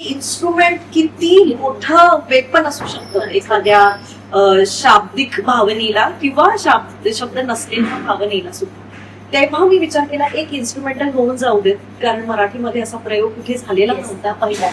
Instrument किती मोठं weapon असू शकतं? एखाद्या शाब्दिक भावनेला किंवा शाब्द शब्द नसलेल्या भावनेला सुद्धा. तेव्हा मी विचार केला एक इन्स्ट्रुमेंटल होऊन जाऊ देत. कारण मराठीमध्ये असा प्रयोग कुठे झालेला नव्हता पहिला.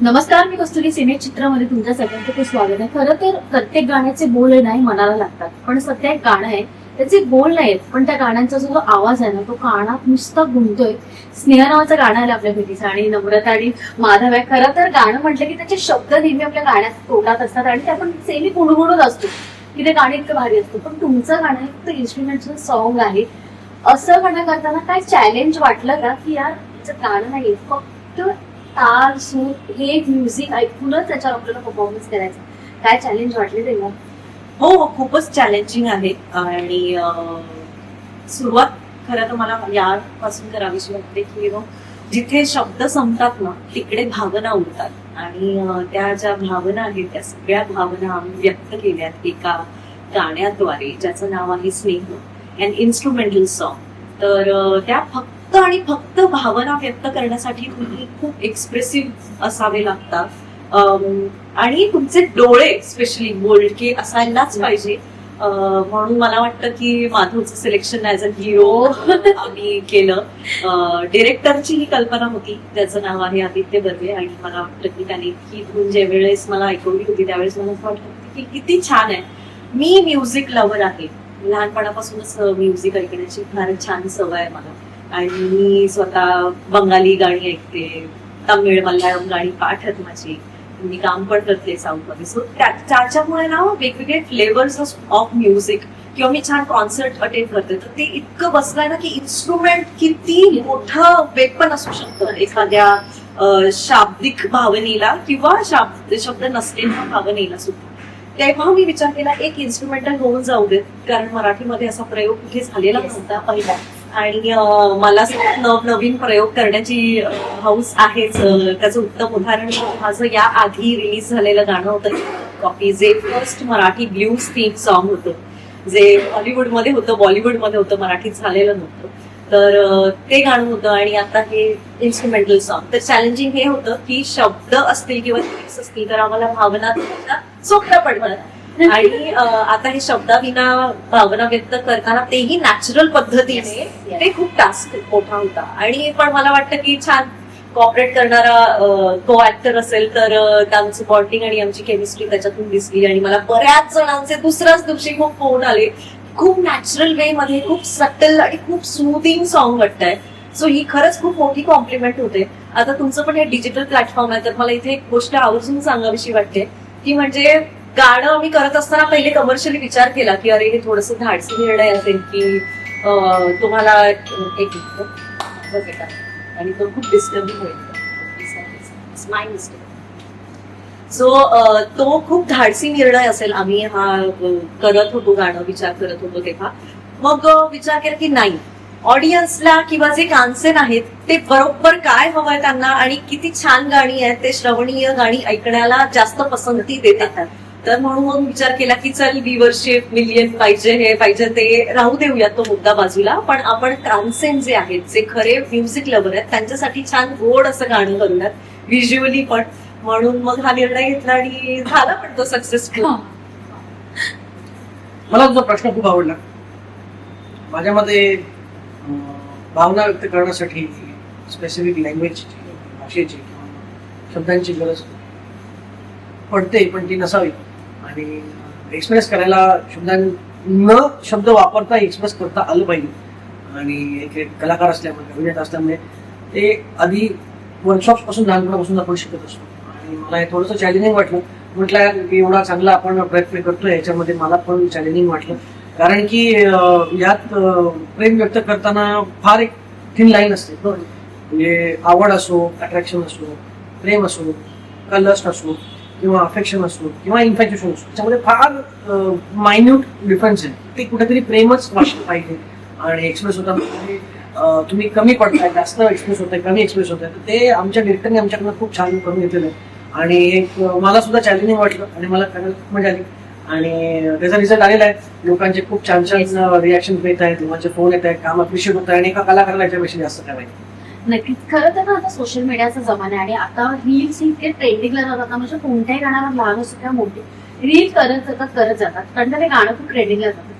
नमस्कार मी कस्तुरी सिने चित्रामध्ये तुमच्या सगळ्यांचं खूप स्वागत आहे. खरं तर प्रत्येक गाण्याचे बोल हे नाही मनाला लागतात. पण सध्या एक गाणं आहे. त्याचे बोल नाहीत पण त्या गाण्यांचा जो आवाज आहे ना तो कानात नुसता गुंतोय. स्नेहा नावाचं गाणं आलं आपल्या भेटीचं आणि नम्रता आणि माधव आहे खरं तर गाणं म्हटलं की त्याचे शब्द नेहमी आपल्या गाण्यात तोटात असतात आणि ते आपण सेमी गुणगुणत असतो की ते गाणं इतकं भारी असतं. पण तुमचं गाणं हे फक्त इन्स्ट्रुमेंटचं सॉन्ग आहे. असं गाणं करताना काय चॅलेंज वाटलं का की यार त्याचं गाणं नाही फक्त ताल सूर हे म्युझिक ऐकूनच त्याच्यावर आपल्याला परफॉर्मन्स करायचा. काय चॅलेंज वाटले तेव्हा? हो हो खूपच चॅलेंजिंग आहे. आणि सुरुवात खरं तर मला यापासून करावीशी वाटते की you जिथे शब्द संपतात ना तिकडे भावना उरतात. आणि त्या ज्या भावना आहेत त्या सगळ्या भावना आम्ही व्यक्त केल्यात एका गाण्याद्वारे ज्याचं नाव आहे स्नेह अँड इन्स्ट्रुमेंटल सॉन्ग तर त्या फक्त आणि फक्त भावना व्यक्त करण्यासाठी तुम्ही खूप एक्सप्रेसिव्ह असावे लागतात. आणि तुमचे डोळे स्पेशली बोलके असायलाच पाहिजे. म्हणून मला वाटतं की माधवचं सिलेक्शन ऍज अ हिरो आम्ही केलं. डिरेक्टरची ही कल्पना होती. त्याचं नाव आहे आदित्य बर्वे आणि मला वाटतं की त्याने ही धून ज्या वेळेस मला ऐकवली होती त्यावेळेस मला असं वाटलं की किती छान आहे. मी म्युझिक लवर आहे. लहानपणापासूनच म्युझिक ऐकण्याची फार छान सवय आहे मला. आणि मी स्वतः बंगाली गाणी ऐकते तमिळ मल्याळम गाणी पाठ आहेत माझी. मी काम पण करते साऊथमध्ये सो त्याच्यामुळे ना वेगवेगळे फ्लेवर्स ऑफ म्युझिक किंवा मी छान कॉन्सर्ट अटेंड करते तर ते इतकं बसलंय ना की इन्स्ट्रुमेंट किती मोठं वेपन असू शकतं. एखाद्या शाब्दिक भावनेला किंवा शाब्द शब्द नसलेल्या भावनेला सुद्धा. तेव्हा मी विचार केला एक इन्स्ट्रुमेंटल होऊन जाऊ देत कारण मराठीमध्ये असा प्रयोग कुठे झालेला नव्हता पहिला. आणि मला सुद्धा नवनवीन प्रयोग करण्याची हौस आहेच. त्याचं उत्तम उदाहरण माझं या आधी रिलीज झालेलं गाणं होतं कॉपी जे first Marathi blues theme song होतं. जे हॉलिवूडमध्ये होतं बॉलिवूडमध्ये होतं मराठीत झालेलं नव्हतं. तर ते गाणं होतं आणि आता हे इन्स्ट्रुमेंटल सॉन्ग तर चॅलेंजिंग हे होतं की शब्द असतील किंवा असतील तर आम्हाला भावना सोपं सोप्या आणि आता हे शब्दाविना भावना व्यक्त करताना तेही नॅचरल पद्धतीने ते खूप टास्क मोठा होता. आणि पण मला वाटतं की छान कॉपरेट करणारा को ऍक्टर असेल तर त्यांचं बॉन्डिंग आणि आमची केमिस्ट्री त्याच्यातून दिसली आणि मला बऱ्याच जणांचे दुसऱ्याच दिवशी खूप फोन आले. खूप नॅचरल वे मध्ये खूप सटल आणि खूप स्मूथिंग सॉन्ग वाटतंय. सो ही खरंच खूप मोठी कॉम्प्लिमेंट होते. आता तुमचं पण हे डिजिटल प्लॅटफॉर्म आहे तर मला इथे एक गोष्ट आवर्जून सांगावीशी वाटते. की म्हणजे गाणं आम्ही करत असताना पहिले कमर्शियली विचार केला की अरे हे थोडस धाडसी निर्णय असेल की तुम्हाला एक बघ आणि तो खूप डिस्टर्बिंग होईल. माय मिस्टेक सो तो खूप धाडसी निर्णय असेल. आम्ही हा करत होतो गाणं विचार करत होतो तेव्हा. मग विचार केला की नाही. ऑडियन्सला किंवा जे कान्सेन आहेत ते बरोबर काय हवंय त्यांना आणि किती छान गाणी आहेत ते श्रवणीय गाणी ऐकण्याला जास्त पसंती देतात. तर म्हणून मग विचार केला की चल व्ह्युअरशिप मिलियन पाहिजे हे पाहिजे ते राहू देऊया तो मुद्दा बाजूला. पण आपण कान्सेन जे आहेत जे खरे म्युझिक लवर आहेत त्यांच्यासाठी छान गोड असं गाणं करूयात व्हिज्युअली पण. म्हणून मग हा निर्णय घेतला आणि झाला पण तो सक्सेसफुल मला तुझा प्रश्न खूप आवडला. माझ्यामध्ये अं, भावना व्यक्त करण्यासाठी स्पेसिफिक लँग्वेजची भाषेची किंवा शब्दांची गरज पडते पण ती नसावी. आणि एक्सप्रेस करायला शब्दां न शब्द वापरता एक्सप्रेस करता आलं पाहिजे. आणि एक कलाकार असल्यामुळे अभिनेता असल्यामुळे ते आधी वर्कशॉप्सपासून लहानपणापासून आपण शिकत असतो. आणि मला हे थोडंसं चॅलेंजिंग वाटलं. म्हटलं की एवढा चांगला आपण प्रयत्न करतो याच्यामध्ये मला पण चॅलेंजिंग वाटलं. कारण की यात प्रेम व्यक्त करताना फार एक थिन लाईन असते. म्हणजे आवड असो अट्रॅक्शन असो प्रेम असो कलस्ट असो किंवा अफेक्शन असो किंवा इन्फॅक्शन असो त्याच्यामध्ये फार मायन्यूट डिफरन्स आहे. ते कुठेतरी प्रेमच वाटलं पाहिजे. आणि एक्सप्रेस होता तुम्ही, कमी पडताय जास्त एक्सप्रेस होत आहे कमी एक्सप्रेस होत आहे तर ते आमच्या डिरेक्टरने आमच्याकडनं खूप छान करून घेतलेलं आहे. आणि एक मला सुद्धा चॅलेंजिंग वाटलं आणि मला करायला खूप मजा आली. आणि त्याचा रिझल्ट आलेला आहे. लोकांचे खूप छान छान रिॲक्शन येत आहेत लोकांचे फोन येत आहेत काम अप्रिशिएट होत आहे आणि एका कलाकाराला याच्यापेक्षा जास्त काय नक्कीच. खरं तर ना आता सोशल मीडियाचा जमाना आहे आणि आता रील्स इतके ट्रेंडिंगला जातात ना, म्हणजे कोणत्याही गाण्यावर लहान असो किंवा मोठी. रील करत जातात करत जातात. कारण ते गाणं खूप ट्रेंडिंगला जातात.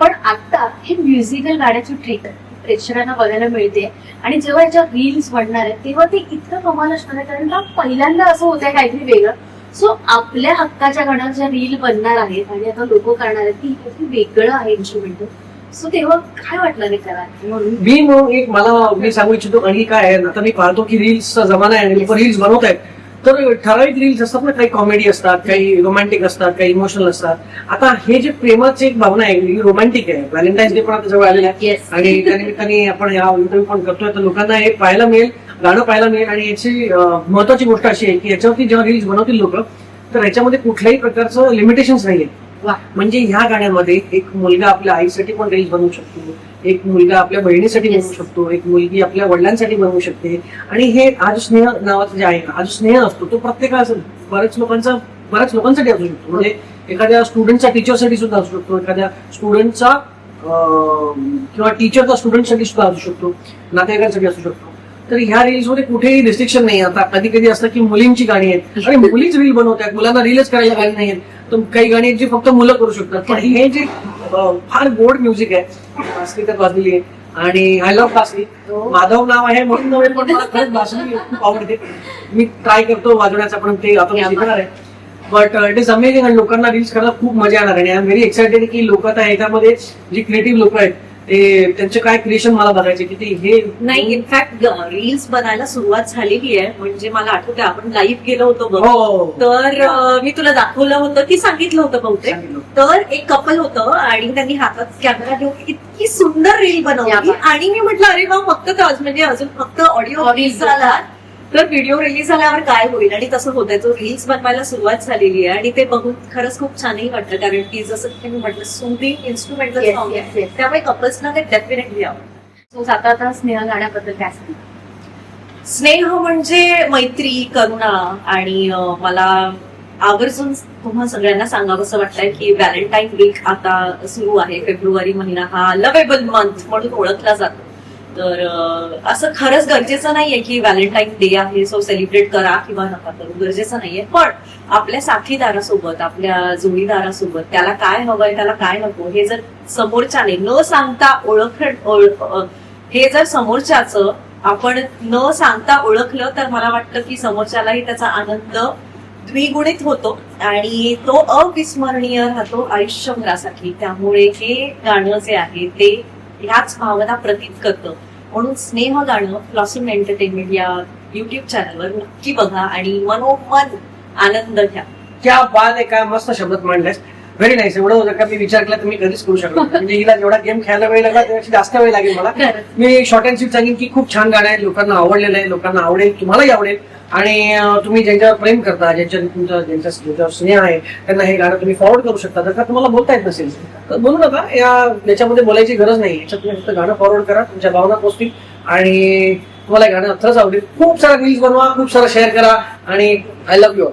पण आता हे म्युझिकल गाण्याची ट्रीट प्रेक्षकांना बघायला मिळते. आणि जेव्हा याच्या रील्स बनणार आहेत तेव्हा ते इतकं कमाल असणार आहे. कारण का पहिल्यांदा असं होतंय काहीतरी वेगळं. सो आपल्या हक्काच्या गाण्यावर ज्या रील बनणार आहेत आणि आता लोक करणार आहेत की वेगळं आहे इन्स्ट्रुमेंट सो तेव्हा काय वाटलं म्हणून? मी म्हणून एक मला मी सांगू इच्छितो आणि काय आहे आता मी पाहतो की रील्सचा जमाना आहे आणि लोक रील्स बनवत आहेत. तर ठराविक रील्स असतात ना काही कॉमेडी असतात काही रोमॅन्टिक असतात काही इमोशनल असतात. आता हे जे प्रेमाची एक भावना आहे ही रोमॅन्टिक आहे. व्हॅलेंटाईन्स डे पण आता जवळ आलेला आहे. आणि त्या निमित्ताने आपण या इंटरव्ह्यू पण करतोय. तर लोकांना हे पाहायला मिळेल गाणं पाहायला मिळेल आणि याची महत्वाची गोष्ट अशी आहे की याच्यावरती जेव्हा रील्स बनवतील लोक तर याच्यामध्ये कुठल्याही प्रकारचं लिमिटेशन्स नाहीये. म्हणजे ह्या गाण्यामध्ये एक मुलगा आपल्या आईसाठी पण रील्स बनवू शकतो. एक मुलगा आपल्या बहिणीसाठी. बनवू शकतो. एक मुलगी आपल्या वडिलांसाठी बनवू शकते. आणि हे आज स्नेह नावाचं जे आहे आज स्नेह असतो तो प्रत्येका बऱ्याच लोकांचा बऱ्याच लोकांसाठी असू शकतो. म्हणजे एखाद्या स्टुडंटचा टीचरसाठी सुद्धा असू शकतो. एखाद्या स्टुडंटचा किंवा टीचरचा स्टुडंटसाठी सुद्धा असू शकतो. नातेवाईकांसाठी असू शकतो. तर ह्या रील्समध्ये कुठेही रिस्ट्रिक्शन नाही आता कधी कधी असतं की मुलींची गाणी आहेत. आणि मुलीच रील बनवतात मुलांना रीलच करायला गाणी नाही आहेत तर काही गाणी जी फक्त मुलं करू शकतात. पण हे जे फार गोड म्युझिक आहे तर वाजलेली आहे. आणि आय लव्ह क्लासिक माधव नाव आहे म्हणून नव्हे पण मला खरंच बासरी खूप आवडते. मी ट्राय करतो वाजवण्याचा पण ते आता शिकणार आहे. बट इट इज अमेझिंग आणि लोकांना रील्स करायला खूप मजा येणार आहे. आणि आय एम व्हेरी एक्साइटेड की लोक आता ह्याच्यामध्ये जी क्रिएटिव्ह लोक आहेत ते त्यांचे काय क्रिएशन मला बघायचे की ते हे नाही इनफॅक्ट रील्स बनायला सुरुवात झालेली आहे. म्हणजे मला आठवतं आपण लाईव्ह गेलो होतो बघ. हो. तर अं, मी तुला दाखवलं होतं की सांगितलं होतं बहुतेक. सांगितलं. तर एक कपल होतं आणि त्यांनी हातात कॅमेरा घेऊन इतकी सुंदर रील बनवली. आणि मी म्हटलं अरे वा फक्त तर आज म्हणजे अजून फक्त ऑडिओ Audio. झाला. तर व्हिडिओ रिलीज झाल्यावर काय होईल? आणि तसं होतंय. तो रील्स बनवायला सुरुवात झालेली आहे आणि ते बघून खरंच खूप छानही वाटतं. कारण की जसं की मी म्हटलं सुंदीन इन्स्ट्रुमेंटल Yes, सॉन्ग yes, आहे yes. त्यामुळे कपल्सना ते डेफिनेटली आवडतं. सो आता आता स्नेह गाण्याबद्दल काय स्नेह म्हणजे मैत्री करुणा आणि अं, मला आवर्जून तुम्हा सगळ्यांना सांगावंसं वाटतंय की व्हॅलेंटाईन वीक आता सुरू आहे. फेब्रुवारी महिना हा लवेबल मंथ म्हणून ओळखला जातो. तर असं खरंच गरजेचं नाहीये की व्हॅलेंटाईन डे आहे सो सेलिब्रेट करा किंवा नका करू गरजेचं नाहीये. पण आपल्या साथीदारासोबत आपल्या जोडीदारासोबत त्याला काय हवंय त्याला काय नको हे जर समोरच्याने न सांगता ओळख हे जर समोरच्याच आपण न सांगता ओळखलं तर मला वाटतं की समोरच्यालाही त्याचा आनंद द्विगुणित होतो आणि तो अविस्मरणीय राहतो आयुष्यभरासाठी. त्यामुळे हे गाणं जे आहे ते ह्याच भावना प्रतीत करतं. म्हणून स्नेह गाणं फ्लॉसिंग एंटरटेनमेंट या युट्यूब चॅनलवर नक्की बघा आणि मनोमन आनंद घ्या. क्या बात आहे काय मस्त शब्द मांडलेस व्हेरी नाईस एवढं जर का मी विचार केला तर मी कधीच करू शकलो. म्हणजे हिला जेवढा गेम खेळायला वेळ लागला त्यापेक्षा जास्त वेळ लागेल मला. मी शॉर्ट अँड स्वीट सांगेन की खूप छान गाणं आहे. लोकांना आवडलेलं आहे. लोकांना आवडेल तुम्हालाही आवडेल. आणि तुम्ही ज्यांच्यावर प्रेम करता ज्यांच्या तुमचा ज्यांच्या ज्यांच्यावर स्नेह आहे त्यांना हे गाणं तुम्ही फॉरवर्ड करू शकता. जर का तुम्हाला बोलता येत नसेल तर बोलू नका. या याच्यामध्ये बोलायची गरज नाही. याच्यात तुम्ही फक्त गाणं फॉरवर्ड करा तुमच्या भावना पोचतील. आणि तुम्हाला हे गाणं खरंच आवडेल. खूप सारा रील्स बनवा खूप सारा शेअर करा. आणि आय लव्ह यू